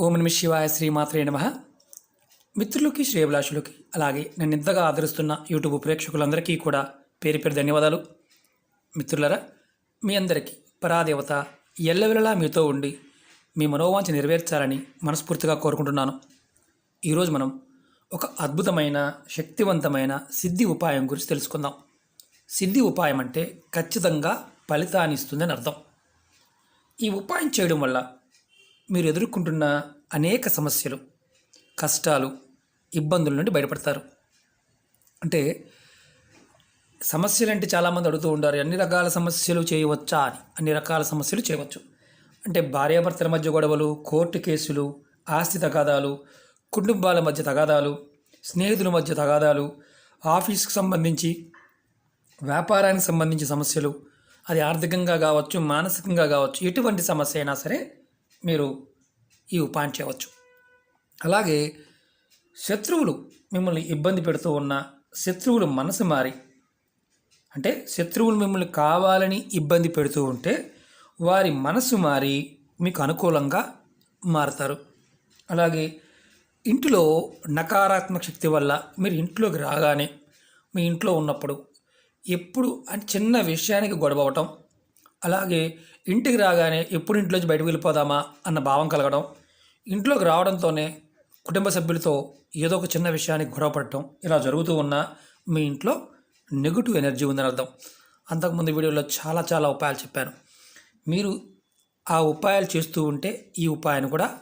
ఓం నమ శివాయ శ్రీమాత్రే నమ. మిత్రులకి శ్రేయభిలాషులకి అలాగే నన్ను ఇంతగా ఆదరిస్తున్న యూట్యూబ్ ప్రేక్షకులందరికీ కూడా పేరు పేరు ధన్యవాదాలు. మిత్రులరా మీ అందరికీ పరాదేవత ఎల్లవెల్లలా మీతో ఉండి మీ మనోవాంఛ నెరవేర్చాలని మనస్ఫూర్తిగా కోరుకుంటున్నాను. ఈరోజు మనం ఒక అద్భుతమైన శక్తివంతమైన సిద్ధి ఉపాయం గురించి తెలుసుకుందాం. సిద్ధి ఉపాయం అంటే ఖచ్చితంగా ఫలితాన్ని ఇస్తుందని అర్థం. ఈ ఉపాయం చేయడం వల్ల మీరు ఎదుర్కొంటున్న అనేక సమస్యలు కష్టాలు ఇబ్బందుల నుండి బయటపడతారు. అంటే సమస్యలు అంటే చాలామంది అడుగుతూ ఉంటారు అన్ని రకాల సమస్యలు చేయవచ్చా అని. అన్ని రకాల సమస్యలు చేయవచ్చు. అంటే భార్యాభర్తల మధ్య గొడవలు కోర్టు కేసులు ఆస్తి తగాదాలు కుటుంబాల మధ్య తగాదాలు స్నేహితుల మధ్య తగాదాలు ఆఫీస్కి సంబంధించి వ్యాపారానికి సంబంధించి సమస్యలు. అది ఆర్థికంగా కావచ్చు మానసికంగా కావచ్చు ఎటువంటి సమస్య అయినా సరే మీరు ఈ ఉపాయం చేయవచ్చు. అలాగే శత్రువులు మిమ్మల్ని ఇబ్బంది పెడుతూ ఉన్న శత్రువులు మనసు మారి అంటే శత్రువులు మిమ్మల్ని కావాలని ఇబ్బంది పెడుతూ ఉంటే వారి మనసు మారి మీకు అనుకూలంగా మారుతారు. అలాగే ఇంటిలో నకారాత్మక శక్తి వల్ల మీరు ఇంట్లోకి రాగానే మీ ఇంట్లో ఉన్నప్పుడు ఎప్పుడు అంటే చిన్న విషయానికి గొడవ అవటం అలాగే ఇంటికి రాగానే ఎప్పుడు ఇంట్లోంచి బయటకు వెళ్ళిపోదామా అన్న భావం కలగడం ఇంట్లోకి రావడంతోనే కుటుంబ సభ్యులతో ఏదో ఒక చిన్న విషయానికి గొడవపడటం ఇలా జరుగుతూ ఉన్నా మీ ఇంట్లో నెగిటివ్ ఎనర్జీ ఉందని అర్థం. అంతకుముందు వీడియోలో చాలా చాలా ఉపాయాలు చెప్పాను. మీరు ఆ ఉపాయాలు చేస్తూ ఉంటే ఈ ఉపాయాన్ని కూడా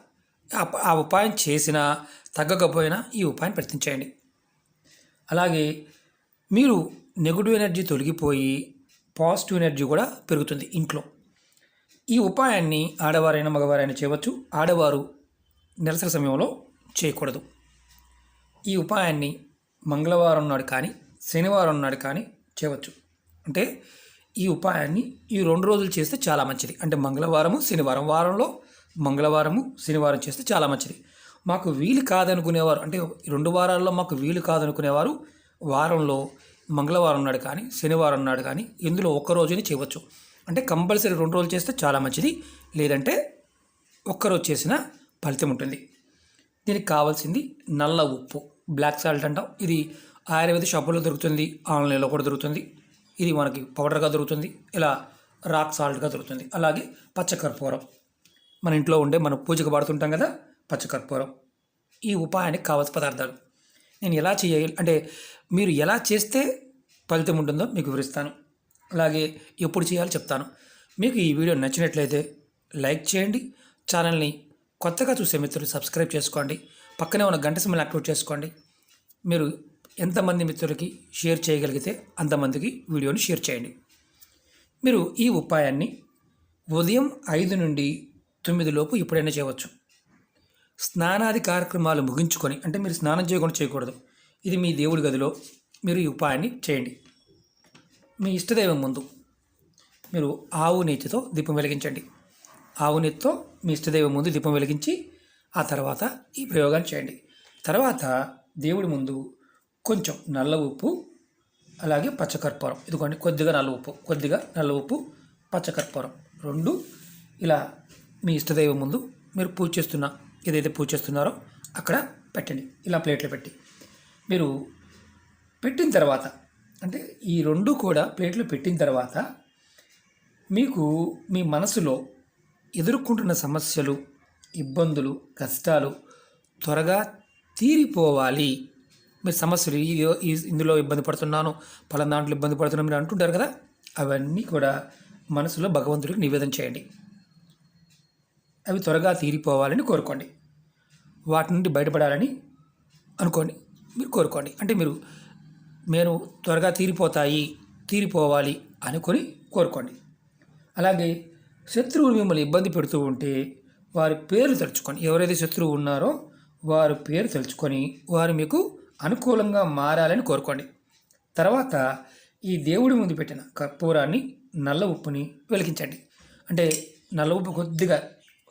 ఆ- ఆ ఉపాయం చేసినా తగ్గకపోయినా ఈ ఉపాయం ప్రయత్నించేయండి. అలాగే మీరు నెగిటివ్ ఎనర్జీ తొలగిపోయి పాజిటివ్ ఎనర్జీ కూడా పెరుగుతుంది ఇంట్లో. ఈ ఉపాయాన్ని ఆడవారైనా మగవారైనా చేయవచ్చు. ఆడవారు నిరసన సమయంలో చేయకూడదు. ఈ ఉపాయాన్ని మంగళవారం నాడు కానీ శనివారం నాడు కానీ చేయవచ్చు. అంటే ఈ ఉపాయాన్ని ఈ రెండు రోజులు చేస్తే చాలా మంచిది. అంటే మంగళవారము శనివారం వారంలో మంగళవారము శనివారం చేస్తే చాలా మంచిది. మాకు వీలు కాదనుకునేవారు అంటే రెండు వారాల్లో మాకు వీలు కాదనుకునేవారు వారంలో మంగళవారం నాడు కానీ శనివారం నాడు కానీ ఇందులో ఒక్క రోజుని చేయవచ్చు. అంటే కంపల్సరీ రెండు రోజులు చేస్తే చాలా మంచిది. లేదంటే ఒక్కరోజు చేసిన ఫలితం ఉంటుంది. దీనికి కావాల్సింది నల్ల ఉప్పు. బ్లాక్ సాల్ట్ అంటాం. ఇది ఆయుర్వేద షాపుల్లో దొరుకుతుంది. ఆన్లైన్లో కూడా దొరుకుతుంది. ఇది మనకి పౌడర్గా దొరుకుతుంది. ఇలా రాక్ సాల్ట్గా దొరుకుతుంది. అలాగే పచ్చకర్పూరం. మన ఇంట్లో ఉండే మనం పూజకు వాడుతుంటాం కదా పచ్చకర్పూరం. ఈ ఉపాయానికి కావాల్సిన పదార్థాలు. నేను ఎలా చేయాలి? అంటే మీరు ఎలా చేస్తే ఫలితం ఉంటుందో మీకు వివరిస్తాను. అలాగే ఎప్పుడు చేయాలో చెప్తాను. మీకు ఈ వీడియో నచ్చినట్లయితే లైక్ చేయండి. ఛానల్ని కొత్తగా చూసే మిత్రులు సబ్స్క్రైబ్ చేసుకోండి. పక్కనే ఉన్న గంట సమయం యాక్టివేట్ చేసుకోండి. మీరు ఎంతమంది మిత్రులకి షేర్ చేయగలిగితే అంతమందికి వీడియోని షేర్ చేయండి. మీరు ఈ ఉపాయాన్ని ఉదయం ఐదు నుండి తొమ్మిది లోపు ఎప్పుడైనా చేయవచ్చు. స్నానాది కార్యక్రమాలు ముగించుకొని అంటే మీరు స్నానం చేయకుండా చేయకూడదు. ఇది మీ దేవుడి గదిలో మీరు ఈ ఉపాయాన్ని చేయండి. మీ ఇష్టదైవం ముందు మీరు ఆవు నీతితో దీపం వెలిగించండి. ఆవు నీతితో మీ ఇష్టదైవం ముందు దీపం వెలిగించి ఆ తర్వాత ఈ ప్రయోగాన్ని చేయండి. తర్వాత దేవుడి ముందు కొంచెం నల్ల ఉప్పు అలాగే పచ్చకర్పూరం. ఇదిగోండి కొద్దిగా నల్ల ఉప్పు కొద్దిగా నల్ల ఉప్పు పచ్చకర్పూరం. రెండు ఇలా మీ ఇష్టదైవం ముందు మీరు పూజ చేస్తున్న ఏదైతే పూజ చేస్తున్నారో అక్కడ పెట్టండి. ఇలా ప్లేట్లో పెట్టి. మీరు పెట్టిన తర్వాత అంటే ఈ రెండు కూడా ప్లేట్లో పెట్టిన తర్వాత మీకు మీ మనసులో ఎదుర్కొంటున్న సమస్యలు ఇబ్బందులు కష్టాలు త్వరగా తీరిపోవాలి. మీరు సమస్యలు ఈ ఇందులో ఇబ్బంది పడుతున్నాను పలానా దాంట్లో ఇబ్బంది పడుతున్నాను మీరు అంటుంటారు కదా అవన్నీ కూడా మనసులో భగవంతుడికి నివేదన చేయండి. అవి త్వరగా తీరిపోవాలని కోరుకోండి. వాటి నుండి బయటపడాలని అనుకోండి. మీరు కోరుకోండి. అంటే మీరు నేను త్వరగా తీరిపోతాయి తీరిపోవాలి అనుకొని కోరుకోండి. అలాగే శత్రువులు మిమ్మల్ని ఇబ్బంది పెడుతూ ఉంటే వారి పేరు తలుచుకొని ఎవరైతే శత్రువు ఉన్నారో వారి పేరు తలుచుకొని వారు మీకు అనుకూలంగా మారాలని కోరుకోండి. తర్వాత ఈ దేవుడి ముందు పెట్టిన కర్పూరాన్ని నల్ల ఉప్పుని వెలిగించండి. అంటే నల్ల ఉప్పు కొద్దిగా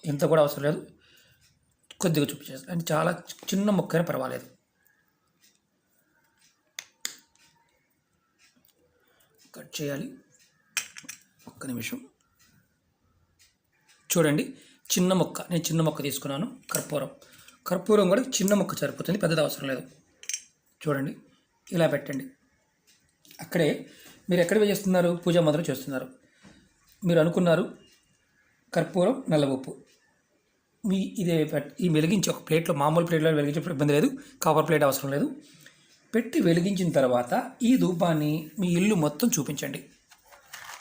ఎంత కూడా అవసరం లేదు. కొద్దిగా చూపించేస్తాను అంటే చాలా చిన్న ముక్కనే పర్వాలేదు. కట్ చేయాలి. ఒక్క నిమిషం. చూడండి చిన్న మొక్క. నేను చిన్న మొక్క తీసుకున్నాను. కర్పూరం. కర్పూరం కూడా చిన్న మొక్క సరిపోతుంది. పెద్దది అవసరం లేదు. చూడండి ఇలా పెట్టండి. అక్కడే మీరు ఎక్కడ చేస్తున్నారు పూజ మొదలు చేస్తున్నారు. మీరు అనుకున్నారు కర్పూరం నల్ల ఉప్పు మీ ఇదే ఈ వెలిగించి ఒక ప్లేట్లో మామూలు ప్లేట్లో వెలిగించే ఇబ్బంది లేదు కవర్ ప్లేట్ అవసరం లేదు. పెట్టి వెలిగించిన తర్వాత ఈ ధూపాన్ని మీ ఇల్లు మొత్తం చూపించండి.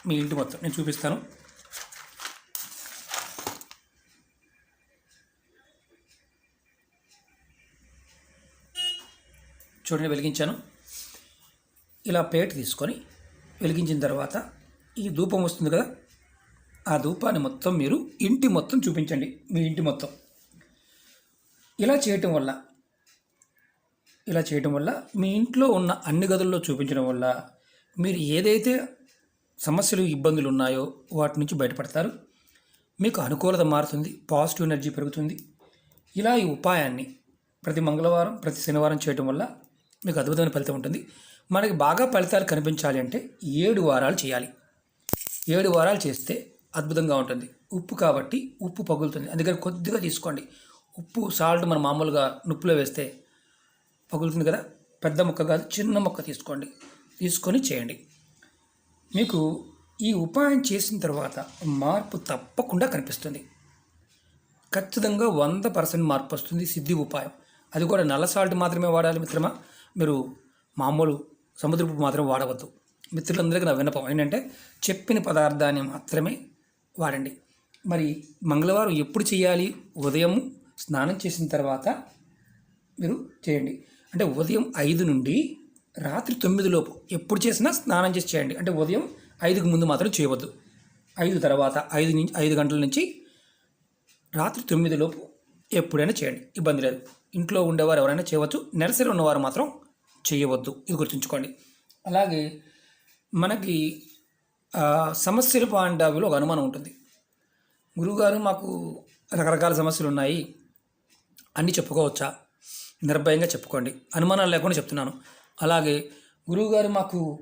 మీ ఇంటి మొత్తం నేను చూపిస్తాను. చూడండి వెలిగించాను. ఇలా ప్లేట్ తీసుకొని వెలిగించిన తర్వాత ఈ ధూపం వస్తుంది కదా ఆ ధూపాన్ని మొత్తం మీరు ఇంటి మొత్తం చూపించండి మీ ఇంటి మొత్తం. ఇలా చేయటం వల్ల ఇలా చేయటం వల్ల మీ ఇంట్లో ఉన్న అన్ని గదుల్లో చూపించడం వల్ల మీరు ఏదైతే సమస్యలు ఇబ్బందులు ఉన్నాయో వాటి నుంచి బయటపడతారు. మీకు అనుకూలత మారుతుంది పాజిటివ్ ఎనర్జీ పెరుగుతుంది. ఇలా ఈ ఉపాయాన్ని ప్రతి మంగళవారం ప్రతి శనివారం చేయటం వల్ల మీకు అద్భుతమైన ఫలితం ఉంటుంది. మనకి బాగా ఫలితాలు కనిపించాలి అంటే ఏడు వారాలు చేయాలి. ఏడు వారాలు చేస్తే అద్భుతంగా ఉంటుంది. ఉప్పు కాబట్టి ఉప్పు పగులుతుంది. అందుకని కొద్దిగా తీసుకోండి. ఉప్పు సాల్ట్ మనం మామూలుగా నుప్పులో వేస్తే పగులుతుంది కదా? పెద్ద ముక్క కాదు చిన్న ముక్క తీసుకోండి. తీసుకొని చేయండి. మీకు ఈ ఉపాయం చేసిన తర్వాత మార్పు తప్పకుండా కనిపిస్తుంది. ఖచ్చితంగా వంద పర్సెంట్ మార్పు వస్తుంది సిద్ధి ఉపాయం. అది కూడా నల్ల సాల్ట్ మాత్రమే వాడాలి మిత్రమా? మీరు మామూలు సముద్రపు మాత్రం వాడవద్దు. మిత్రులందరికీ నా విన్నపం ఏంటంటే చెప్పిన పదార్థాన్ని మాత్రమే వాడండి. మరి మంగళవారం ఎప్పుడు చేయాలి? ఉదయం స్నానం చేసిన తర్వాత మీరు చేయండి. అంటే ఉదయం ఐదు నుండి రాత్రి తొమ్మిది లోపు ఎప్పుడు చేసినా స్నానం చేసి చేయండి. అంటే ఉదయం ఐదుకు ముందు మాత్రం చేయవద్దు. ఐదు తర్వాత ఐదు నుంచి ఐదు గంటల నుంచి రాత్రి తొమ్మిది లోపు ఎప్పుడైనా చేయండి. ఇబ్బంది లేదు. ఇంట్లో ఉండేవారు ఎవరైనా చేయవచ్చు. నెలసరి ఉన్నవారు మాత్రం చేయవద్దు. ఇది గుర్తుంచుకోండి. అలాగే మనకి ఆ, సమస్యలు పాండావిలో ఒక అనుమానం ఉంటుంది. గురువుగారు మాకు రకరకాల సమస్యలు ఉన్నాయి. అన్నీ చెప్పుకోవచ్చా? నిర్భయంగా చెప్పుకోండి. అనుమానాలు లేకుండా చెప్తున్నాను. అలాగే గురువుగారు మాకు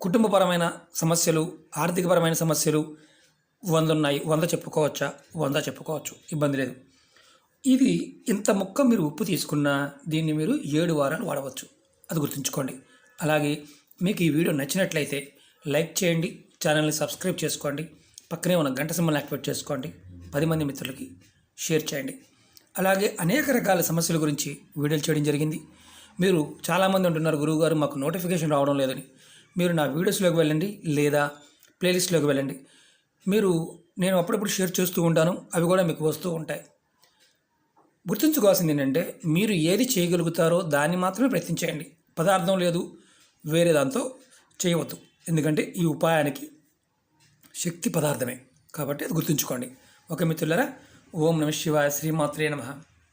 కుటుంబపరమైన సమస్యలు ఆర్థికపరమైన సమస్యలు వంద ఉన్నాయి వంద చెప్పుకోవచ్చా? వంద చెప్పుకోవచ్చు. ఇబ్బంది లేదు. ఇది ఇంత ముక్క మీరు ఉప్పు తీసుకున్నా దీన్ని మీరు ఏడు వారాలు వాడవచ్చు. అది గుర్తుంచుకోండి. అలాగే మీకు ఈ వీడియో నచ్చినట్లయితే లైక్ చేయండి. ఛానల్ని సబ్స్క్రైబ్ చేసుకోండి. పక్కనే ఉన్న గంట సింబల్ యాక్టివేట్ చేసుకోండి. పది మంది మిత్రులకి షేర్ చేయండి. అలాగే అనేక రకాల సమస్యల గురించి వీడియోలు చేయడం జరిగింది. మీరు చాలామంది ఉంటున్నారు గురువుగారు మాకు నోటిఫికేషన్ రావడం లేదని. మీరు నా వీడియోస్లోకి వెళ్ళండి లేదా ప్లేలిస్ట్లోకి వెళ్ళండి. మీరు నేను అప్పుడప్పుడు షేర్ చేస్తూ ఉంటాను. అవి కూడా మీకు వస్తూ ఉంటాయి. గుర్తుంచుకోవాల్సింది ఏంటంటే మీరు ఏది చేయగలుగుతారో దాన్ని మాత్రమే ప్రయత్నించేయండి. పదార్థం లేదు వేరే దాంతో చేయవద్దు. ఎందుకంటే ఈ ఉపాయానికి శక్తి పదార్థమే. కాబట్టి అది గుర్తుంచుకోండి. ఓకే మిత్రులరా ఓం నమ శివాయ శ్రీమాత్రే నమః.